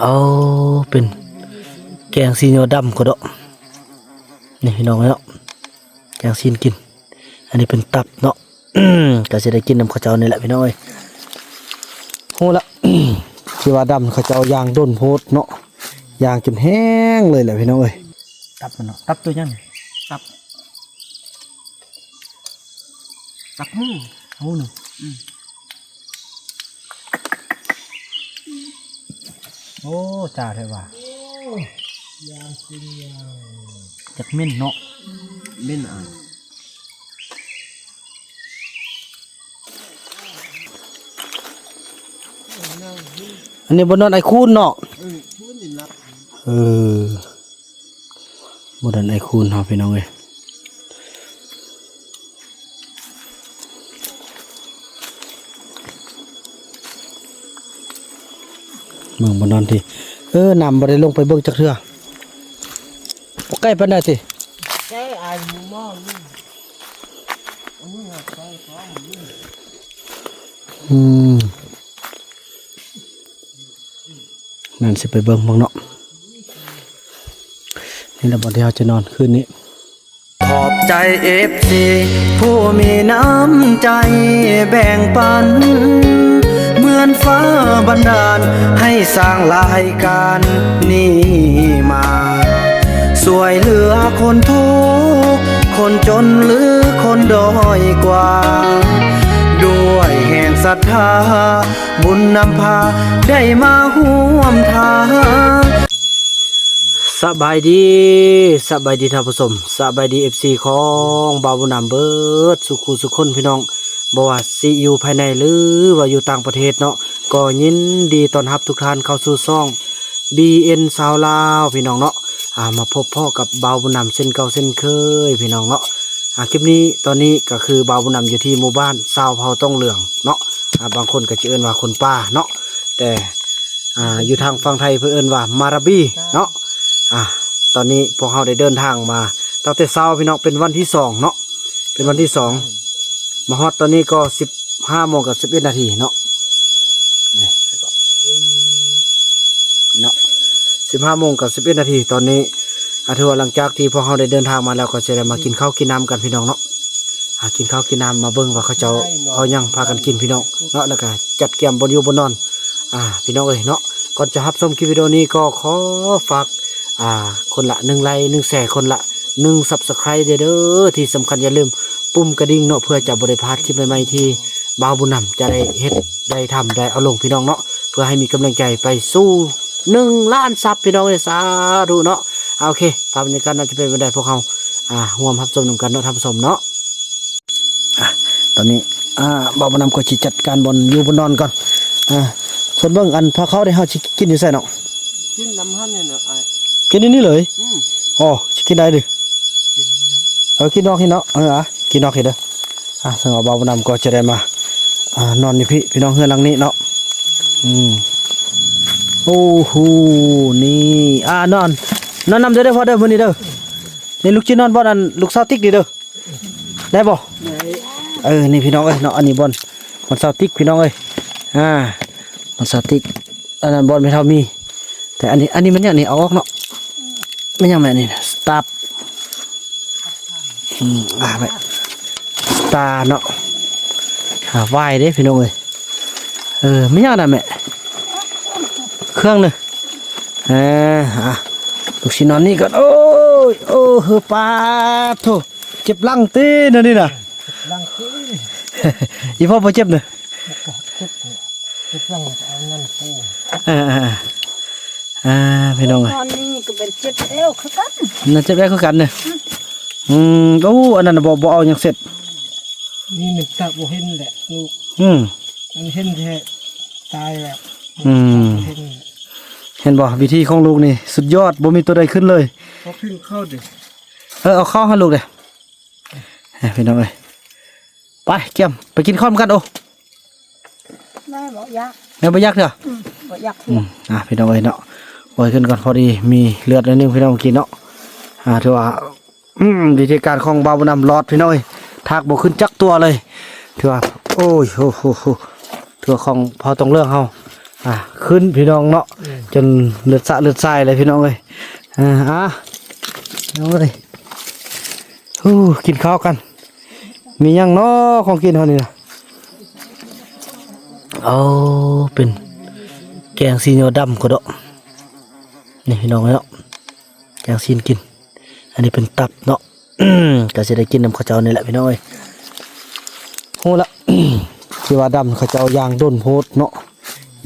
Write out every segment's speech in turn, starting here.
เอาเป็นแกงซีโนดำก็ดอกนี่พี่น้องเนาะแกงซีนกิน อันนี้เป็นตับเนาะก็จะได้กินน้ำข้าวเจ้านี่แหละพี่น้องเอ้ยโหละที่ว่าดำข้าวเจ้ายางด้นโพดเนาะยางจนแห้งเลยแหละพี่น้องเอ้ยตับมันเนาะตับตัวยังตับตับหมูโอ้หนึ่ง โอ้จ่าเลยว่ะจากเม่นเนาะเม่นอะอันนี้บนนอนไอคูนเนาะเออพูดนี่รับเออบนนอนไอคูนเนาะพี่น้องเอ้ย เมืองบนนอนที่เออนำบ่ได้ลงไปเบิ่งจักเทือใกล้ปานใดติใช่อายหมูหม้อนี่เอามือนี่อืมนั่นสิไปเบิ่งบ้างเนาะนี่แหละบ่ที่เฮาจะนอนคืนนี้ขอบใจเอฟซีผู้มีน้ำใจแบ่งปัน อนฟ้าบันดาล ให้สร้างรายการนี้มา สวยเหลือคนทุก คนจนหรือคนด้อยกว่า ด้วยแห่งศรัทธา บุญนำพาได้มาห่วมทางสบายดีสบายดีท่านผู้ชมสบายดีเอฟซีของบาบุญนำเบิร์ดสุขุสุขคนพี่น้อง บ่ว่าสิอยู่ภายในหรือว่าอยู่ต่างประเทศเนาะก็ยินดีต้อนรับทุกท่านเข้าสู่ซ่อง BN สาวลาวพี่น้องเนาะอ่ามาพบพ่อกับบาวบุญนำเส้นเก่าเส้นเคยพี่น้องเนาะอ่าคลิปนี้ตอนนี้ก็คือบาวบุญนำอยู่ที่หมู่บ้านสาวเผาต้องเหลืองเนาะอ่าบางคนก็จะเอิ้นว่าคนป้าเนาะแต่อ่าอยู่ทางฝั่งไทยเพื่นเอิ้นว่ามาราบีเนาะอะตอนนี้พวกเราได้เดินทางมาตั้งแต่เช้าพี่น้องเป็นวันที่สองเนาะเป็นวันที่สอง มาฮอดตอนนี้ก็สิบห้าโมงกับสิบเอ็ดนาทีเนาะนี่ก็เนาะสิบห้าโมงกับสิบเอ็ดนาทีตอนนี้อาถือว่าหลังจากที่พวกเราได้เดินทางมาแล้วก็จะได้มากินข้าวกินน้ำกันพี่น้องเนาะอ่ากินข้าวกินน้ำมาเบิ่งว่าเขาเจ้าเขายังพากันกินพี่น้องเนาะแล้วก็จัดเกมบนอยู่บนนอน อ่า พี่น้องเอ้ยเนาะก่อนจะรับชมคลิปวิดีโอนี้ก็ขอฝากอ่า คนละหนึ่งไลค์หนึ่งแสคนละหนึ่งซับสไครต์เด้อที่สำคัญอย่าลืม ปุ่มกระดิ่งเนาะเพื่อจะบริพลาดคลิปใหม่ๆที่บ่าวบุญนำจะได้เฮ็ดได้ทำได้เอาลงพี่น้องเนาะเพื่อให้มีกำลังใจไปสู้หนึ่งล้านซับพี่น้องเลยสาธุเนาะเอาโอเคภาพบรรยากาศน่าจะเป็นไปได้พวกเขาอ่าร่วมรับชมนำกันเนาะท่านผู้ชมเนาะอะตอนนี้อ่าบ่าวบุญนำก็สิจัดการบอลอยู่บนนอนก่อนอ่าส่วนเบิ่งอันพอเขาได้เฮาสิกินอยู่ใส่เนาะกินน้ำหั่นเนี่ยเนาะไอ้กินนี่นี่เลยอืมอ๋อสิกินได้ดิเออกินนอกกินนอกเอออะ กินนอกเห็นเด้ออะสงเอาเบาบนำก็จะได้มาอ่านอนนี่พี่พี่น้องเฮือนหลังนี้เนาะอืมโอ้โหนี่อ่านอนนอนนำเด้อเด้อพอเด้อมื้อนี้เด้อนี่ลูกจินนอนบ่อันลูกสาวติ๊กดิเด้อได้บ่ไหนเออนี่พี่น้องเอ้ยเนาะอันนี้บอลบอลสาวติ๊กพี่น้องเอ้ยอ่าบอลสาวติ๊กอันนั้นบอลไม่เท่ามี แต่อันนี้อันนี้มันอย่างนี้เอาออกเนาะไม่ยังไงนี่สตาร์อืมอ่าไปส ตาร์เนาะหาไหวเด้พี่น้องเอ้ยเออไม่ยังนะแม่เครื่องเลยเอออะลูกชิ้นนอนนี่ก่อนโอ้ยโอ้เฮอปลาโถเจ็บหลังตีนะนี่นะลังคืออีพ่อพอเจ็บเนอะเจ็บเนี่ยเจ็บลังเอานั่นปูอ่าอ่าอ่าพี่น้องเอ้ยตอนนี้ก็เป็นเจ็บเอวคือกันน่าจะแบกคือกันเนี่ยอืมโอ้อันนั้นน่ะบ่บ่เอาหยังเสร็จ นี่มันตับบ่เห็นแหละลูกอืมมันเห็นแท้ตายแล้วอืมเห็นเห็นบ่วิธีของลูกนี่ สุดยอดบ่มีตัวใดขึ้นเลยพอขึ้นเข้าดิเออเอาข้าวให้ลูกเด้เอ้ยพี่น้องเอ้ยไปเกี่ยมไปกินข้าวกันโอ้แม่บอกอยากแม่บ่อยากเด้ออืมบอกอยากอืมอะพี่น้องเอ้ยเนาะโอ้ยขึ้นก่อนพอดีมีเลือดนิดนึงพี่น้องกินเนาะอ่าถือว่าอืมวิธีการของบาวบนำรอดพี่น้องเอ้ย ทากบ่ขึ้นจักตัวเลยถือว่าโอ้ยโหโหโหถือว่าของพอตรงเรื่องเฮาอะขึ้นพี่น้องเนาะจนเลือดสะเลือดทรายเลยพี่น้องเลยอ่าน้องเลยฮู้กินข้าวกัน มียังเนาะของกินเท่านี้นะเอาเป็นแกงซีเนียวดำก็ดอกนี่พี่น้องเนาะแกงซีนกิน อันนี้เป็นตับเนาะ ก็จะได้กินน้ำข้าวเจ้านี่แหละพี่น้องเอ้ยโหละที่ว่าดำข้าวเจ้ายางด้นโพดเนาะ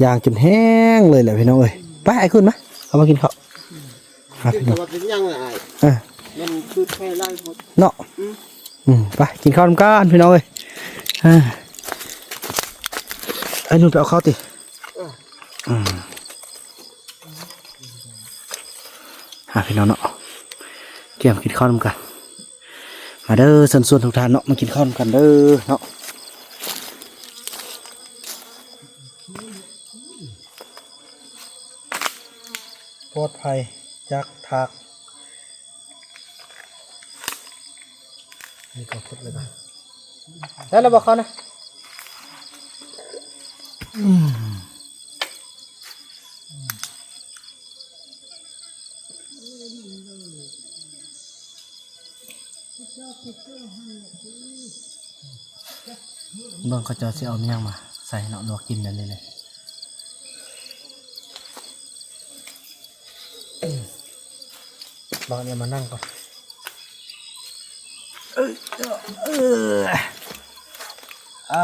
ยางจนแห้งเลยแหละพี่น้องเอ้ยไปไอ้ขึ้นมาเอามากินข้าวหาพี่น้องว่าเป็นยังไงเออมันคือไฟไล่หมดเนาะอืมไปกินข้าวทำกันพี่น้องเอ้ยอ่าไอ้นุ่นไปเอาข้าวติอืมหาพี่น้องเนาะเกี่ยมกินข้าวนำกัน มาเด้อสันส่วนทุกท่านเนาะมากินข้าวกันเด้อเนาะปลอดภัยจากทักนี่ก็พุดเลยป่ะได้แล้วบอกเขานะ เบิ่งเขาจะสิเอาเมี่ยงมา ใส่เนาะลวกกินนั่นเลยเลยบางเนี่ยมานั่งก่อนเออไอ้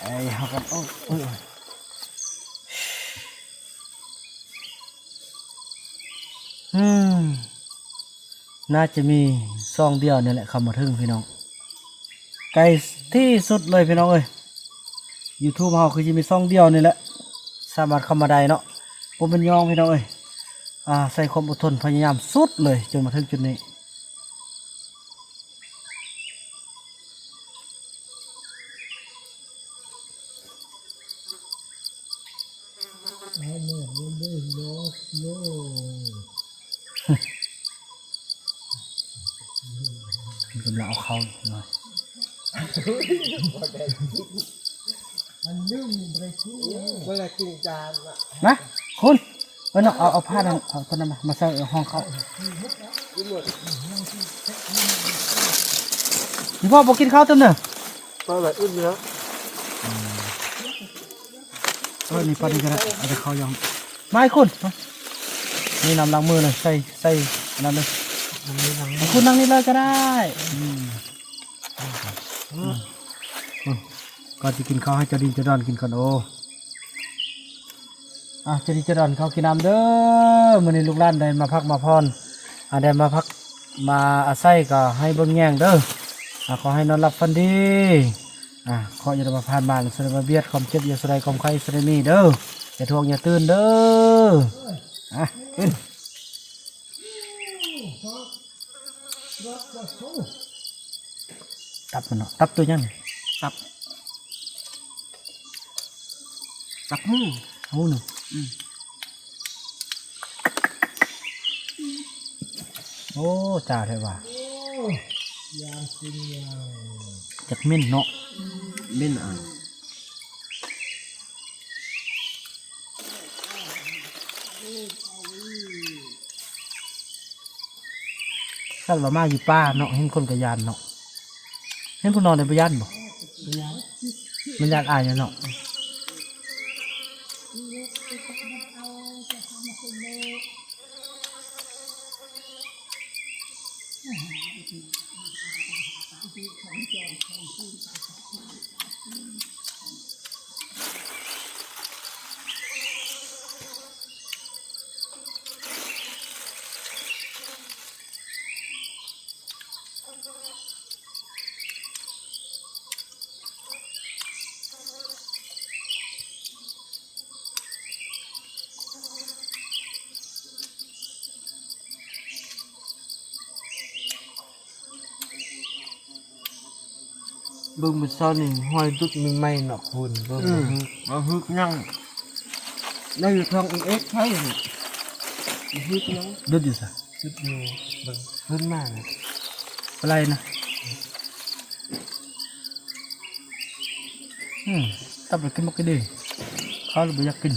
ไอ้เฮากันโอ้ยโอ้ยอืมน่าจะมีซองเดียวเนี่ยแหละคำมาถึงพี่น้อง ไกลที่สุดเลยพี่น้องเอ้ย YouTube เฮาคือจะมีซองเดียวนี่แหละ สามารถเข้ามาได้เนาะผมเป็นยองพี่น้องเอ้ยอ่าใส่ความอดทนพยายามสุดเลยจนมาถึงจุดนี้กำลังเอาเข้าหน่อย เวลากินจานละนะคุณเอาเนาะเอาเอาผ้านั้นเอาตัวนั้นมามาใส่ห้องเขาพี่พ่อบอกกินข้าวเต็มเนอะก็แบบอึ้งเนื้อเออนี่ปลาดีกันละเอาไปเข้ายองไม่คุณมานี่นำล้างมือเลยใส่ใส่อันนั้นเลยเอาคุณนั่งนี่เลยก็ได้อืมอืม ก่อนจะกินข้าวให้เจาดินเจาดอนกินก่อนโอ้อะเจดีเจดอนเขากินน้ำเด้อมื้อนี้ลูกหลานได้มาพักมาพรอ่าได้มาพักมาอาศัยก็ให้เบิ่งแย่งเด้ออ่าขอให้นอนหลับฝันดีอ่าขออย่าได้มาผ่านบ้านสระมาเบียดความเจ็บอย่าสลายความไข้สระมีเด้ออย่าทวงอย่าตื่นเด้ออะขึ้น ตับมันเนาะตับตัวยังไงตับ ตับหมูเอาหนึ่งโอ้จ่าเลยว่ะจากเม่นเนาะเม่นอ่านถ้าเรามาอยู่ป้าเนาะเห็นคนกระยานเนาะ เห็นคนนอนในปยานบ่มันยากอายเนาะ บิ่งมันซ่อนนี่ห้อยดุดมีไม้เนาะคุณเบิ่งอืม มาฮึกยังได้อยู่ทางเอ็กใช่ฮึกยังดุดอยู่ซะฮึกอยู่เบิ่งขึ้นมากเลยอะไรนะอืมตับไปกินมกกะดีเขาเลยบ่อยากกิน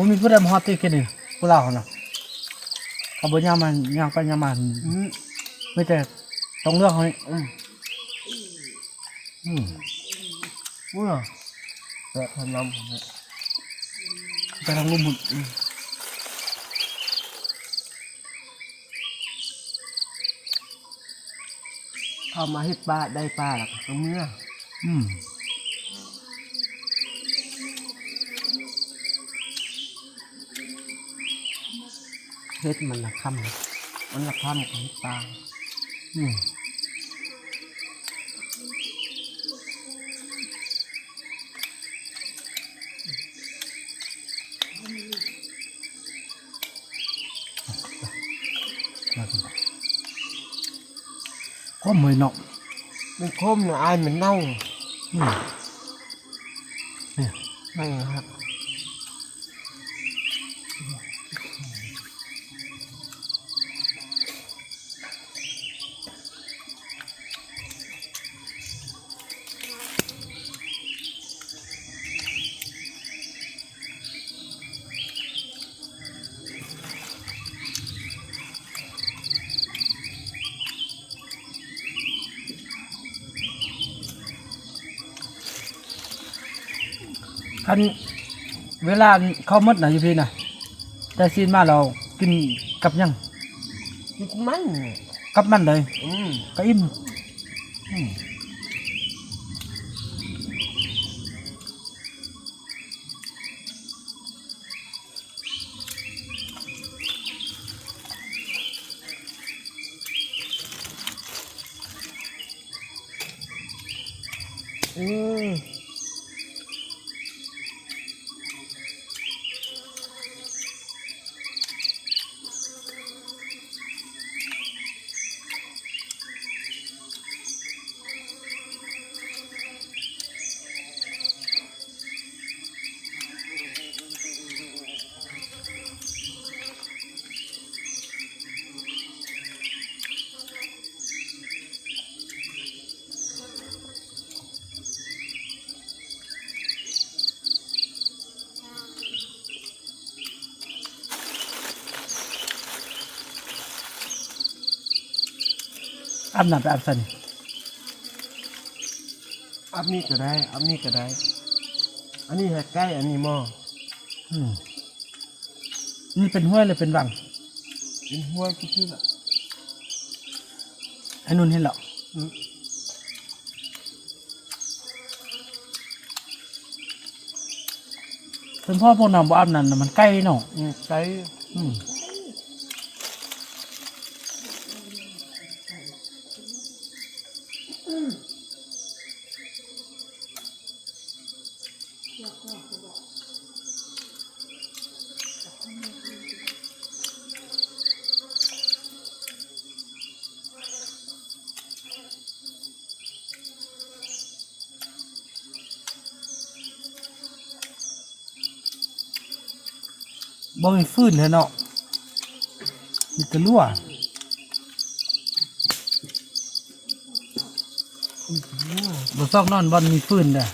บ่มีผู้ใดมาฮอดตีกินนี่ผู้ลาวน่ะเขาบ่ย่างมันย่างไปย่างมาอืมไม่แต่ต้องเลือกเขานี่อืมอืมว้าแต่ทำน้ำผมเนี่ยไปทางลุ่มหุ่นเข้ามาให้ปลาได้ปลาหรอกตรงเนี้ยอืม เฮ็ดมันละค่ำนะมันละค่ำของปลาอืมก็เหมือนเนาะมันคมนะอายมันเน่าอืมเนี่ยไม่ครับ คันเวลาเข้าหมดนะอยู่พี่นะแต่ซีนมาเรากินกับหยังกินมันเนี่ยกับมันเลยอืมก็อิ่ม อาบน้ำไปอาบสันอันนี้ก็ได้อันนี้ก็ได้ อันนี้ใกล้อันนี้หม้ออืมนี่เป็นห้วยเลยเป็นวังเป็นห้วยที่ชื่อละไอ้นุ่นเห็นเหรออืมเป็นพ่อพวกน้ำบ่อาบน้ำน่ะมันใกล้เนาะอืมใช้อืม บ่มีฟืนเลยเนาะมีแต่รั่วบ่ซอกนอนบ่มีฟืนเด้อ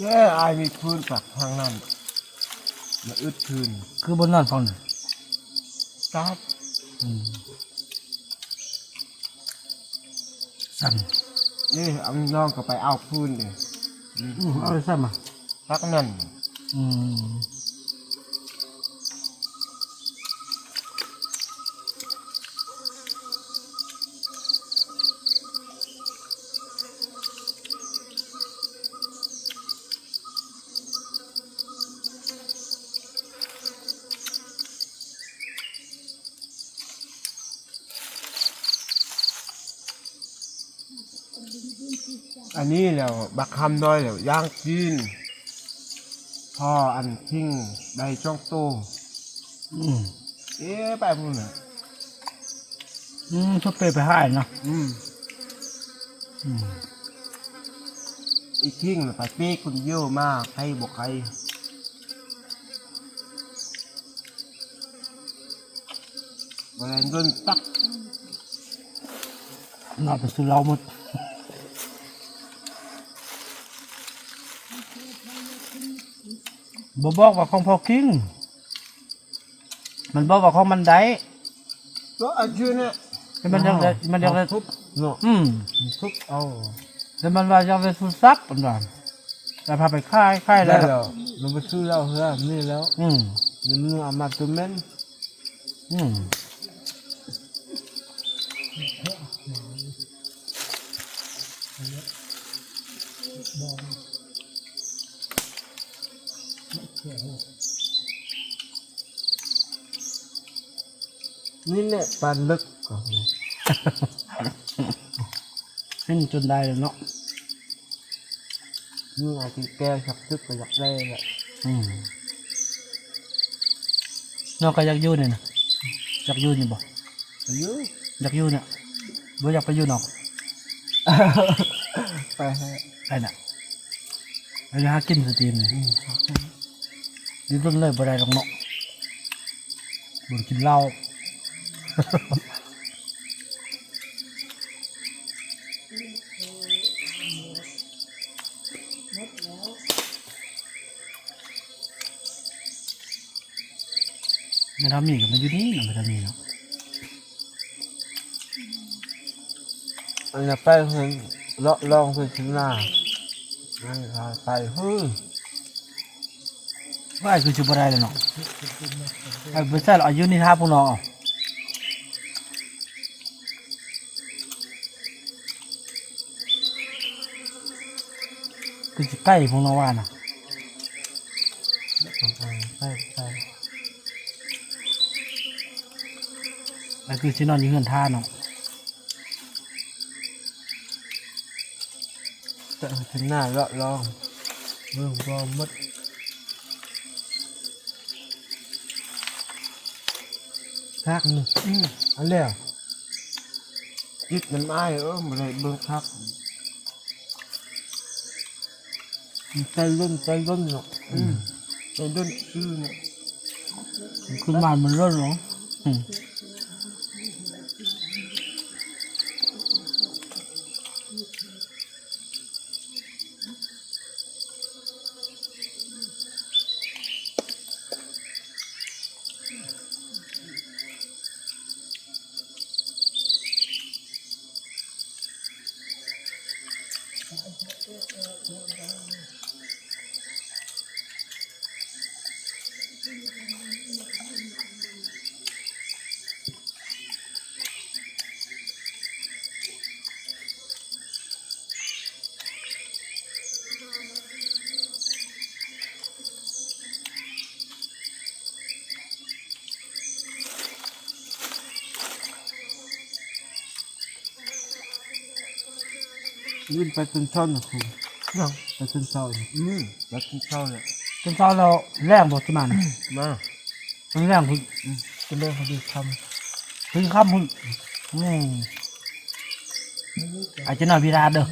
แย่อายมีพื้นปักทางนั้นมาอึดพื้นคือบนนอนฟังน่ะซับอืมสั่นนี่เอาน้องก็ไปเอาพื้นเลยอือเอาไปซ้ำอะพักนั่นอืม นนี้แล้วบักคำน้อยแล้วย่างจีนพพ่ออันทิ้งได้จ้องโตอืมเอ๊ะไปพุ่นน่ะอืมชุบเปไปให้เนาะอืมอืมอีกทิ้งน่ะไปปีกคนเยอะมากใครบอกใครบริเวณโดนตักเอาไปซื้อเราหมด บบอกว่าของพอคิงมันบอกว่าของมันได้ก็อายุเนี่ยแต่มันยังได้มันยังได้ทุบเนาะอืมทุบเอาแต่มันว่ายังได้ทุนซับมันว่าแต่พาไปค่ายค่ายได้แล้วแล้วเราไปซื้อเหล้าเฮือนี่แล้ว อืมนี่มึงเอามาตัวแม่นอืม นี่แหละปานลึกก่อนขึ้นจนได้เลยเนาะนี่อาจจะแก้ชักทึกไปอยากได้แหละอืมนอกก็อยากอยู่เนี่ยนะอยากอยู่นี่บ่อายุอยากอยู่เนี่ยบ่อยากไปอยู่นอกไปให้ไปน่ะไปหากินสตรีมเลยดิต้นเลยบ่ได้หรอกเนาะบ่ได้กินเหล้า ไม่ทำนี่กับมันอยู่นี่นะไม่ทำนี่เนาะอันนี้ไปเห็นเลาะลองไปถึงหน้าไม่พาไปเฮ้ยว่าไอ้คือชุบอะไรเลยเนาะไอ้เบอร์เซลอายุนี่ท่าพวกเนาะ คือจะใกล้พวกเนาะว่าน่ะไปไปไอ้คือชินอนอยืนเงินท่าเนาะไปถึงหน้าเลาะลองเรื่องรอมดทักนี่อืมอันเนี้ยยึดมันไม้เออมาเลยเบิ่งทัก ใจรุ่นใจรุ่นเนาะอืมใจรุ่นชื่อเนาะขึ้นมามันร้อนเนาะอื มยื่นไปจนช่อนนะคุณยังไปจนเช้าเลยอืมไปจนเช้าเลยจนเช้าเราแรงบทสมานมามันแรงคุณจะเรื่องคดีทถึงค่ำคุณอืมอาจจะนอนพิราเด้อ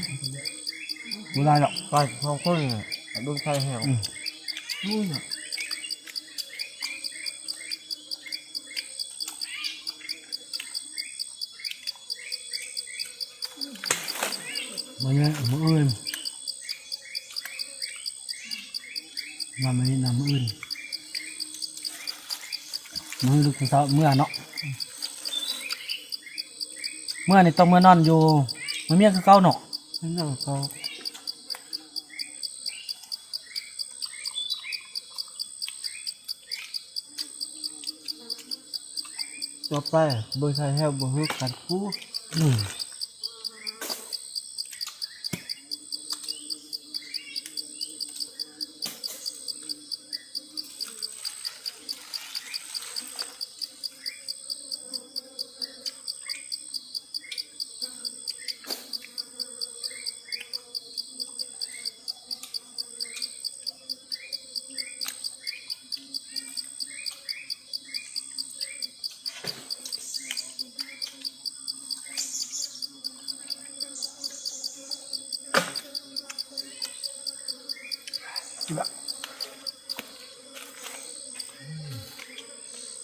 บ่ได้หรอกำไปท้องคนเนี่ยโดนใครแหวอืมนู่นน่ะ มันเนี่ยมืออื่นมาไม่นำมืออื่นมือลูกสาวเมื่อเนาะเมื่อนี่ต้องเมื่อนอนอยู่มันเมียคือเก่าเนาะนั่นน่ะเขาต่อไปบอร์ไทแฮวบ่ฮึกกันคู่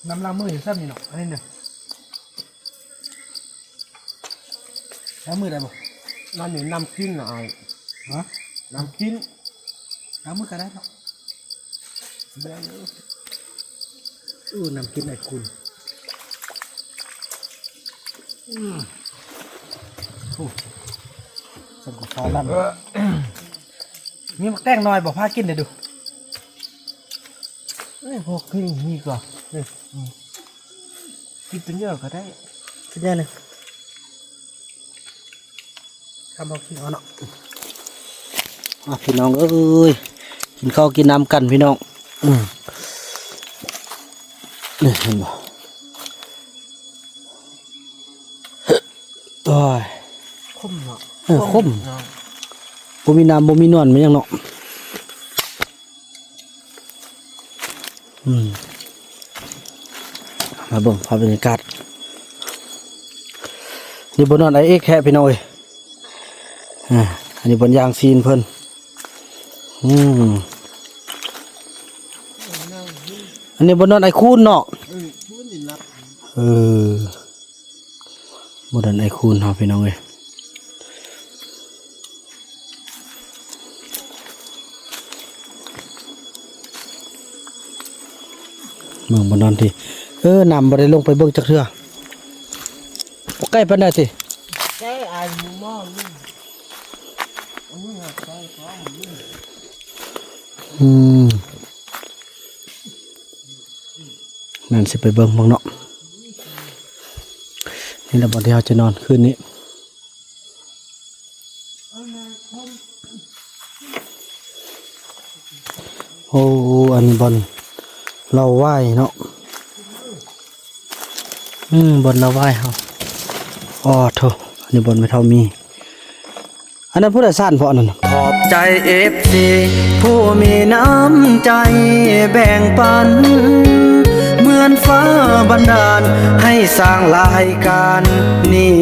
น้ำล้างมืออยู่ซ้ำนี่เนาะอันนี้เนี่ยล้างมือได้บ่นั่นนี่น้ำกินน่ะไอ้ฮะน้ำกินล้างมือก็ได้เนาะแบ่งอู้น้ำกินไอ้คุณอืมโอ้สมกับฟ้าลั่นมีมักแตงน้อยบอกพากินเดี๋ยวดู เอ้ยพวกกินนี่ก่อนนี่อืมกินตัวเยอะก็ได้ขึ้นแย่หนึ่งคำบอกกินเอาเนาะอะพี่น้องเอ้ยกินข้าวกินน้ำกันพี่น้องอืมนี่เห็นบ่โอ้ยคมเนาะเออคมเนาะบ่มีน้ำบ่มีนวลมันยังเนาะ มมาเบิ่งภาพบรรยากาศนี่บนนอนไอเอ็กแค่พี่น้องเอ้ยอ่าอันนี้บนยางซีนเพิ่นอืมอันนี้บนนอนไอคูนเนาะเออพูดนี่รับเออบนนอนไอคูนเนาะพี่น้องเอ้ย เมืองบนนอนทีเออนำบ่ได้ลงไปเบิ่งจักเทือใกล้ปานใดติใช่ไอ้หมูหม้อนี่อืมนั่นสิไปเบิ่งบ้างเนาะนี่แหละบ่ที่เฮาจะนอนคืนนี้โอ้อันบอล เราไหว้เนาะอืมบอลเราไหว้เฮาอ๋อโถอันนี้บอลไม่เท่ามี อันนั้นผู้ใดสร้างเพราะอันนั้นน่ะขอบใจเอฟซีผู้มีน้ำใจแบ่งปัน เหมือนฟ้าบันดาล ให้สร้างรายการนี้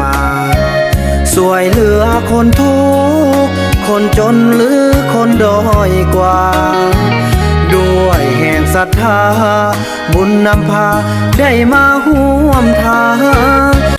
มาสวยเหลือคนทุกข์คนจนหรือคนด้อยกว่า ด้วยแห่งศรัทธา บุญนำพาได้มาห่วมทาง